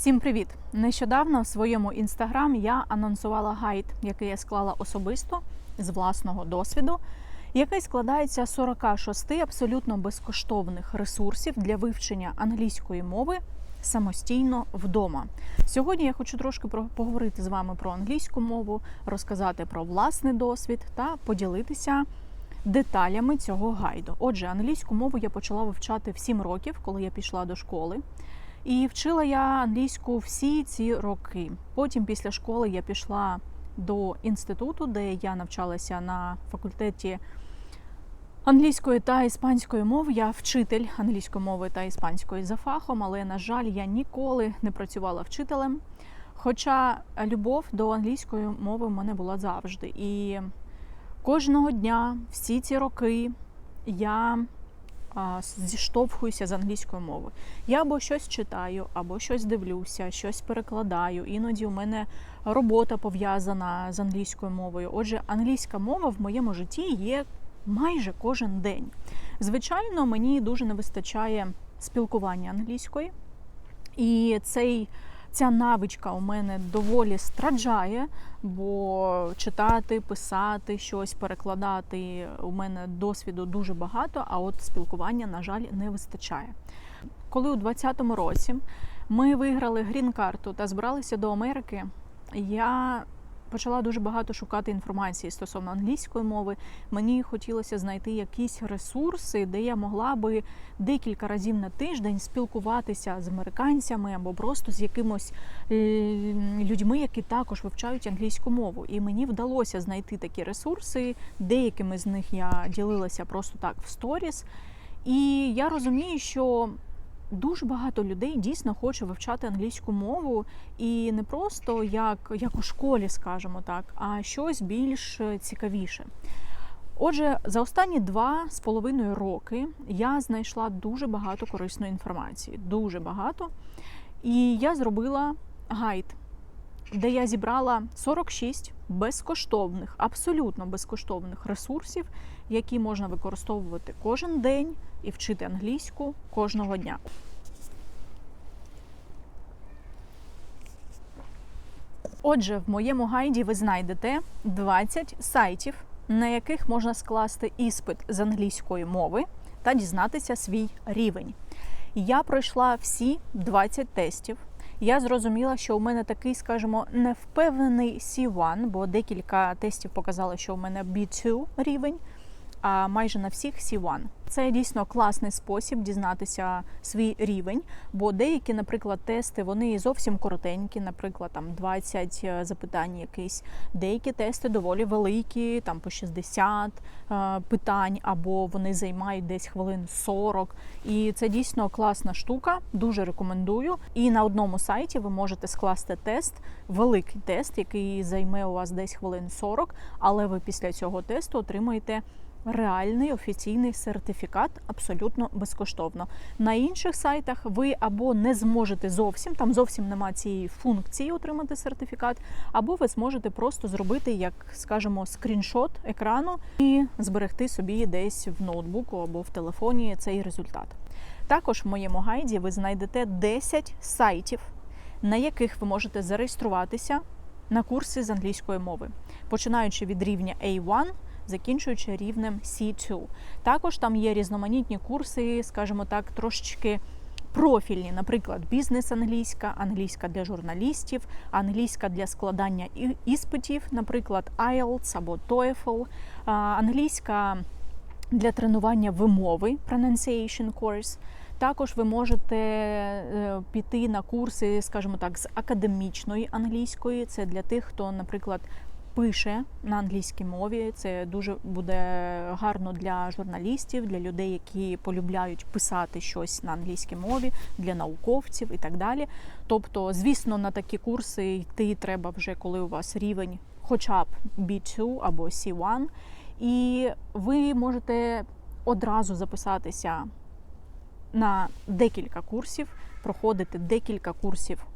Всім привіт! Нещодавно в своєму інстаграм я анонсувала гайд, який я склала особисто з власного досвіду, який складається з 46 абсолютно безкоштовних ресурсів для вивчення англійської мови самостійно вдома. Сьогодні я хочу трошки поговорити з вами про англійську мову, розказати про власний досвід та поділитися деталями цього гайду. Отже, англійську мову я почала вивчати в 7 років, коли я пішла до школи. І вчила я англійську всі ці роки. Потім, після школи, я пішла до інституту, де я навчалася на факультеті англійської та іспанської мови. Я вчитель англійської мови та іспанської за фахом, але, на жаль, я ніколи не працювала вчителем. Хоча любов до англійської мови в мене була завжди. І кожного дня, всі ці роки, я зіштовхуюся з англійською мовою. Я або щось читаю, або щось дивлюся, щось перекладаю. Іноді у мене робота пов'язана з англійською мовою. Отже, англійська мова в моєму житті є майже кожен день. Звичайно, мені дуже не вистачає спілкування англійської, і цей. Ця навичка у мене доволі страджає, бо читати, писати щось, перекладати у мене досвіду дуже багато, а от спілкування, на жаль, не вистачає. Коли у 2020 році ми виграли грін-карту та збиралися до Америки, я почала дуже багато шукати інформації стосовно англійської мови. Мені хотілося знайти якісь ресурси, де я могла би декілька разів на тиждень спілкуватися з американцями або просто з якимось людьми, які також вивчають англійську мову. І мені вдалося знайти такі ресурси. Деякими з них я ділилася просто так в сторіс. І я розумію, що дуже багато людей дійсно хоче вивчати англійську мову, і не просто як, як у школі, скажімо так, а щось більш цікавіше. Отже, за останні два з половиною роки я знайшла дуже багато корисної інформації, дуже багато. І я зробила гайд, де я зібрала 46 безкоштовних, абсолютно безкоштовних ресурсів, які можна використовувати кожен день і вчити англійську кожного дня. Отже, в моєму гайді ви знайдете 20 сайтів, на яких можна скласти іспит з англійської мови та дізнатися свій рівень. Я пройшла всі 20 тестів. Я зрозуміла, що у мене такий, скажімо, невпевнений C1, бо декілька тестів показали, що у мене B2 рівень а майже на всіх C1. Це дійсно класний спосіб дізнатися свій рівень, бо деякі, наприклад, тести вони зовсім коротенькі, наприклад, там 20 е, запитань, якісь деякі тести доволі великі, там по 60 е, питань, або вони займають десь хвилин 40. І це дійсно класна штука. Дуже рекомендую. І на одному сайті ви можете скласти тест, великий тест, який займе у вас десь хвилин 40, але ви після цього тесту отримаєте реальний офіційний сертифікат абсолютно безкоштовно. На інших сайтах ви або не зможете зовсім, там зовсім немає цієї функції отримати сертифікат, або ви зможете просто зробити, як скажімо, скріншот екрану і зберегти собі десь в ноутбуку або в телефоні цей результат. Також в моєму гайді ви знайдете 10 сайтів, на яких ви можете зареєструватися на курси з англійської мови, починаючи від рівня A1 закінчуючи рівнем C2. Також там є різноманітні курси, скажімо так, трошечки. Профільні, наприклад, бізнес-англійська, англійська для журналістів, англійська для складання іспитів, наприклад, IELTS або TOEFL, англійська для тренування вимови pronunciation course. Також ви можете е, піти на курси, скажімо так, з академічної англійської. Це для тих, хто, наприклад, пише на англійській мові. Це дуже буде гарно для журналістів, для людей, які полюбляють писати щось на англійській мові, для науковців і так далі. Тобто, звісно, на такі курси йти треба вже, коли у вас рівень, хоча б B2 або C1. І ви можете одразу записатися на декілька курсів, проходити декілька курсів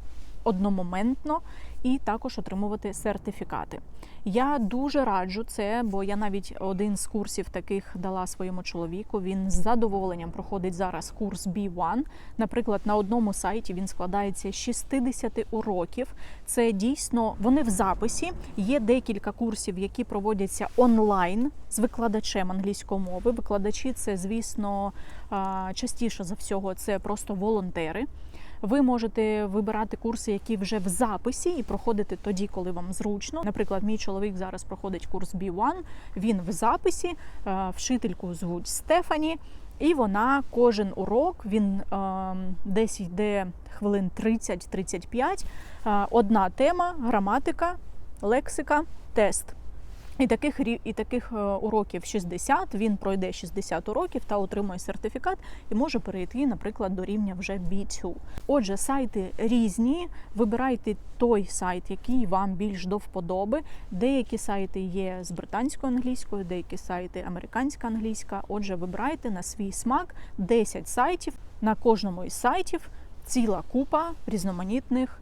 одномоментно і також отримувати сертифікати. Я дуже раджу це, бо я навіть один з курсів таких дала своєму чоловіку. Він з задоволенням проходить зараз курс B1. Наприклад, на одному сайті він складається з 60 уроків. Це дійсно вони в записі. Є декілька курсів, які проводяться онлайн з викладачем англійської мови. Викладачі це, звісно, частіше за всього, це просто волонтери. Ви можете вибирати курси, які вже в записі, і проходити тоді, коли вам зручно. Наприклад, мій чоловік зараз проходить курс B1, Він в записі, е, вчительку звуть Стефані, і вона кожен урок він е, десь йде хвилин 30-35. Е, Одна тема, граматика, лексика, тест. І таких рі- і таких е, уроків 60, він пройде 60 уроків та отримує сертифікат і може перейти, наприклад, до рівня вже B2. Отже, сайти різні. Вибирайте той сайт, який вам більш до вподоби. Деякі сайти є з британською англійською, деякі сайти американська англійська. Отже, вибирайте на свій смак 10 сайтів. На кожному із сайтів ціла купа різноманітних.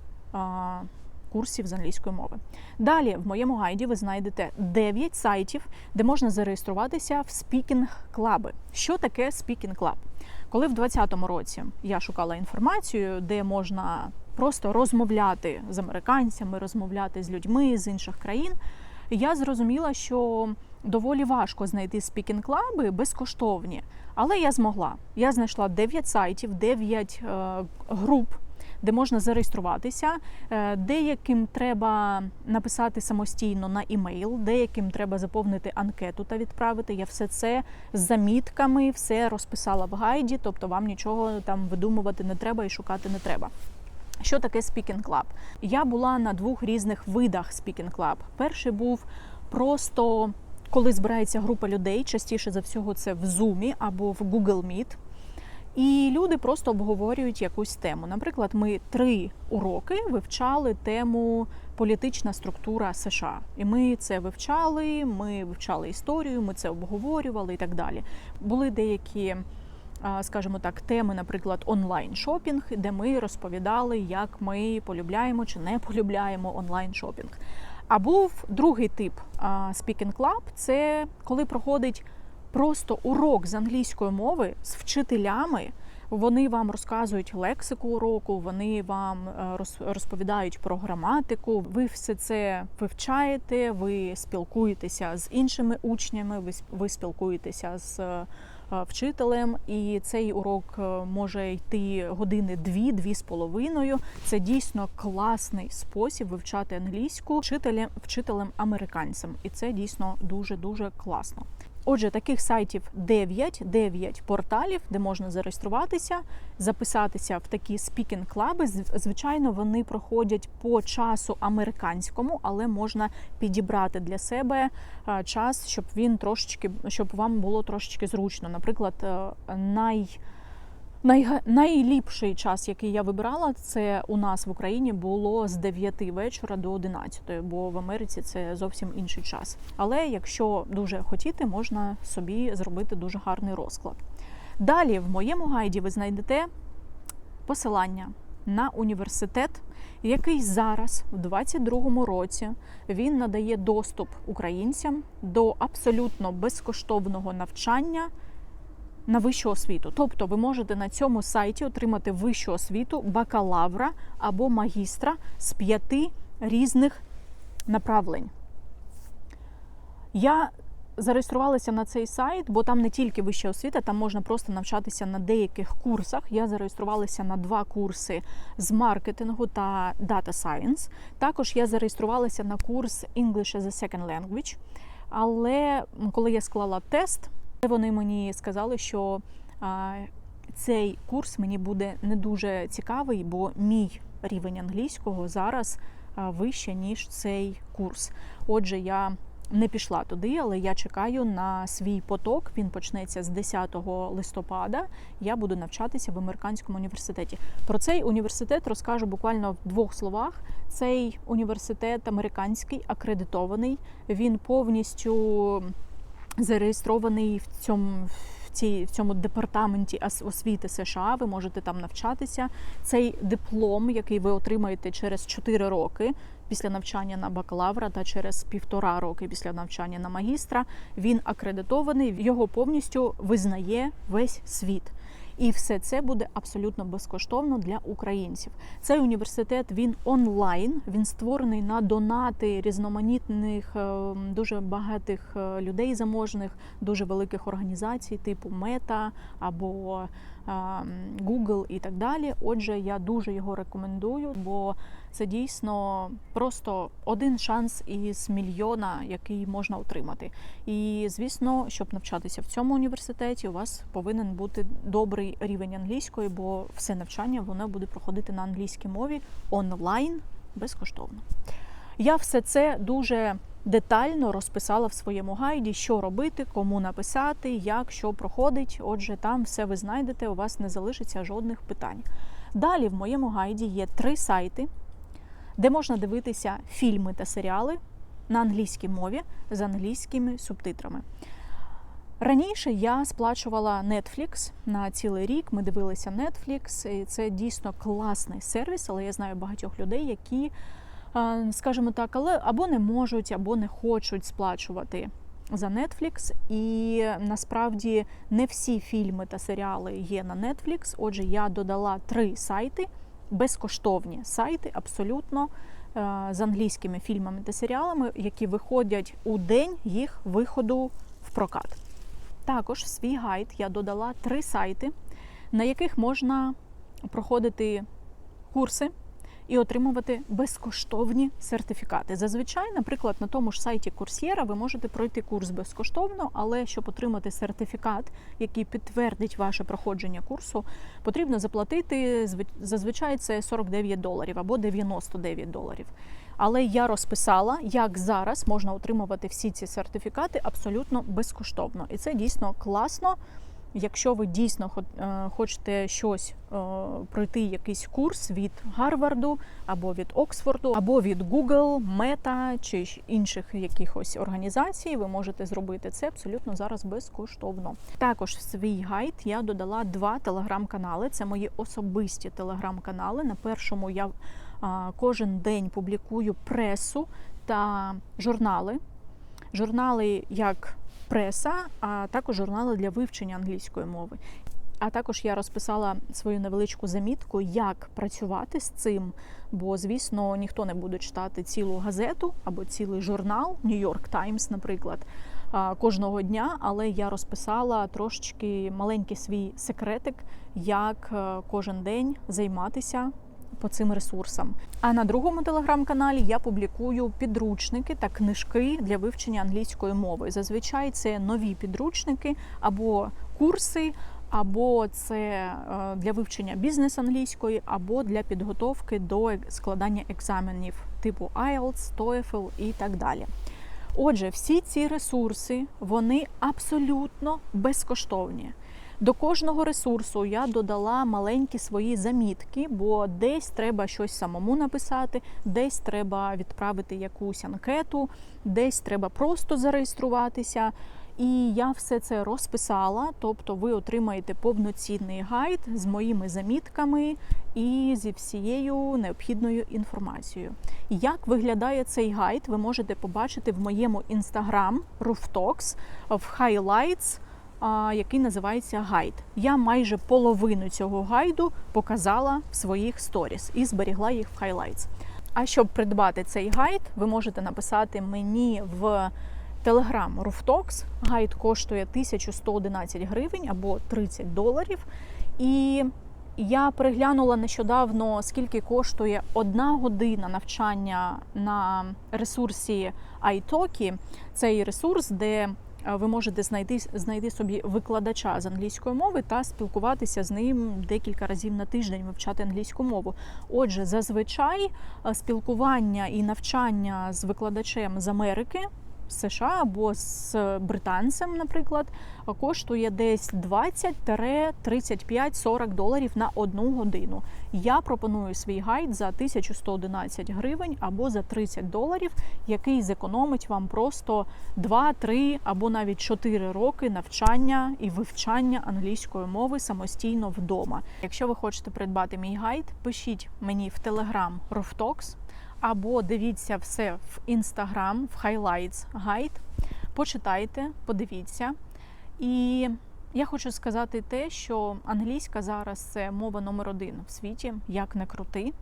Курсів з англійської мови. Далі в моєму гайді ви знайдете 9 сайтів, де можна зареєструватися в Club. Що таке Club? Коли в 2020 році я шукала інформацію, де можна просто розмовляти з американцями, розмовляти з людьми з інших країн, я зрозуміла, що доволі важко знайти Club безкоштовні. Але я змогла. Я знайшла 9 сайтів, 9 е, груп де можна зареєструватися. Е, Деяким треба написати самостійно на імейл, деяким треба заповнити анкету та відправити. Я все це з замітками, все розписала в гайді, тобто вам нічого там видумувати не треба і шукати не треба. Що таке Speaking Club? Я була на двох різних видах Speaking Club. Перший був просто коли збирається група людей, частіше за всього це в Zoom або в Google Meet. І люди просто обговорюють якусь тему. Наприклад, ми три уроки вивчали тему політична структура США. І ми це вивчали, ми вивчали історію, ми це обговорювали і так далі. Були деякі, а, скажімо так, теми, наприклад, онлайн шопінг, де ми розповідали, як ми полюбляємо чи не полюбляємо онлайн шопінг. А був другий тип а, Speaking Club – це коли проходить просто урок з англійської мови з вчителями. Вони вам розказують лексику уроку, вони вам е, розповідають про граматику. Ви все це вивчаєте, ви спілкуєтеся з іншими учнями, ви, спілкуєтеся з е, вчителем, і цей урок е, може йти години дві, дві з половиною. Це дійсно класний спосіб вивчати англійську вчителем, вчителем американцем, і це дійсно дуже дуже класно. Отже, таких сайтів 9, 9 порталів, де можна зареєструватися, записатися в такі спікінг клаби. Звичайно, вони проходять по часу американському, але можна підібрати для себе е, час, щоб він трошечки, щоб вам було трошечки зручно. Наприклад, е, най Найліпший час, який я вибирала, це у нас в Україні було з 9 вечора до 11, бо в Америці це зовсім інший час. Але якщо дуже хотіти, можна собі зробити дуже гарний розклад. Далі в моєму гайді ви знайдете посилання на університет, який зараз, в 2022 році, він надає доступ українцям до абсолютно безкоштовного навчання на вищу освіту. Тобто ви можете на цьому сайті отримати вищу освіту бакалавра або магістра з п'яти різних направлень. Я зареєструвалася на цей сайт, бо там не тільки вища освіта, там можна просто навчатися на деяких курсах. Я зареєструвалася на два курси з маркетингу та Data Science. Також я зареєструвалася на курс English as a Second Language. Але коли я склала тест, вони мені сказали, що цей курс мені буде не дуже цікавий, бо мій рівень англійського зараз вище, ніж цей курс. Отже, я не пішла туди, але я чекаю на свій поток. Він почнеться з 10 листопада. Я буду навчатися в американському університеті. Про цей університет розкажу буквально в двох словах. Цей університет американський, акредитований. Він повністю зареєстрований в цьому в цій в цьому департаменті освіти США. Ви можете там навчатися. Цей диплом, який ви отримаєте через 4 роки після навчання на бакалавра та через півтора роки після навчання на магістра, він акредитований. Його повністю визнає весь світ. І все це буде абсолютно безкоштовно для українців. Цей університет він онлайн. Він створений на донати різноманітних, е, дуже багатих е, людей заможних, дуже великих організацій, типу Мета або е, Google і так далі. Отже, я дуже його рекомендую, бо це дійсно просто один шанс із мільйона, який можна отримати. І звісно, щоб навчатися в цьому університеті, у вас повинен бути добрий рівень англійської, бо все навчання воно буде проходити на англійській мові онлайн безкоштовно. Я все це дуже детально розписала в своєму гайді, що робити, кому написати, як що проходить. Отже, там все ви знайдете, у вас не залишиться жодних питань. Далі в моєму гайді є три сайти, де можна дивитися фільми та серіали на англійській мові з англійськими субтитрами. Раніше я сплачувала Netflix на цілий рік. Ми дивилися Netflix, і це дійсно класний сервіс, але я знаю багатьох людей, які, е, скажімо так, але або не можуть, або не хочуть сплачувати за Netflix. І насправді не всі фільми та серіали є на Netflix. Отже, я додала три сайти, безкоштовні сайти, абсолютно е, з англійськими фільмами та серіалами, які виходять у день їх виходу в прокат. Також в свій гайд я додала три сайти, на яких можна проходити курси і отримувати безкоштовні сертифікати. Зазвичай, наприклад, на тому ж сайті Курсєра ви можете пройти курс безкоштовно, але щоб отримати сертифікат, який підтвердить ваше проходження курсу, потрібно заплатити зв- зазвичай це 49 доларів або 99 доларів. Але я розписала, як зараз можна отримувати всі ці сертифікати абсолютно безкоштовно. І це дійсно класно. Якщо ви дійсно е, хочете щось е, пройти, якийсь курс від Гарварду або від Оксфорду, або від Google, Мета чи інших якихось організацій, ви можете зробити це абсолютно зараз безкоштовно. Також в свій гайд я додала два телеграм-канали. Це мої особисті телеграм-канали. На першому я кожен день публікую пресу та журнали. Журнали як преса, а також журнали для вивчення англійської мови. А також я розписала свою невеличку замітку, як працювати з цим. Бо, звісно, ніхто не буде читати цілу газету або цілий журнал, York Times, наприклад, кожного дня. Але я розписала трошечки маленький свій секретик, як е, кожен день займатися по цим ресурсам. А на другому телеграм-каналі я публікую підручники та книжки для вивчення англійської мови. Зазвичай це нові підручники або курси. Або це е, для вивчення бізнес англійської, або для підготовки до складання екзаменів типу IELTS, TOEFL і так далі. Отже, всі ці ресурси вони абсолютно безкоштовні. До кожного ресурсу я додала маленькі свої замітки, бо десь треба щось самому написати, десь треба відправити якусь анкету, десь треба просто зареєструватися. І я все це розписала, тобто ви отримаєте повноцінний гайд з моїми замітками і зі всією необхідною інформацією. Як виглядає цей гайд, ви можете побачити в моєму інстаграм Rooftalks в Highlights, який називається гайд. Я майже половину цього гайду показала в своїх сторіс і зберігла їх в Highlights. А щоб придбати цей гайд, ви можете написати мені в Telegram Rooftalks. Гайд коштує 1111 гривень або 30 доларів. І я переглянула нещодавно, скільки коштує одна година навчання на ресурсі iTalki. Цей ресурс, де ви можете знайти, знайти собі викладача з англійської мови та спілкуватися з ним декілька разів на тиждень, вивчати англійську мову. Отже, зазвичай спілкування і навчання з викладачем з Америки США або з британцем, наприклад, коштує десь 20-35-40 доларів на одну годину. Я пропоную свій гайд за 1111 гривень або за 30 доларів, який зекономить вам просто 2-3 або навіть 4 роки навчання і вивчання англійської мови самостійно вдома. Якщо ви хочете придбати мій гайд, пишіть мені в Telegram Roftalks або дивіться все в Instagram, в Highlights Guide, почитайте, подивіться. І я хочу сказати те, що англійська зараз це мова номер один в світі, як не крути.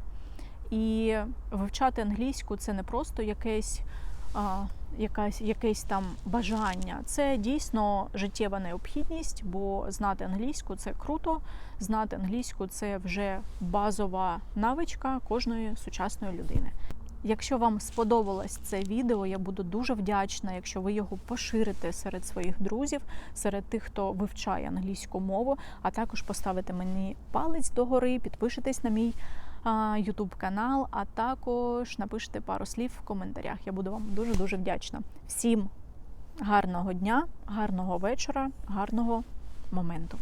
І вивчати англійську це не просто якесь, а, якась, якесь там бажання, це дійсно життєва необхідність, бо знати англійську це круто, знати англійську це вже базова навичка кожної сучасної людини. Якщо вам сподобалось це відео, я буду дуже вдячна, якщо ви його поширите серед своїх друзів, серед тих, хто вивчає англійську мову, а також поставите мені палець догори, підпишитесь на мій YouTube канал, а також напишите пару слів в коментарях. Я буду вам дуже дуже вдячна. Всім гарного дня, гарного вечора, гарного моменту.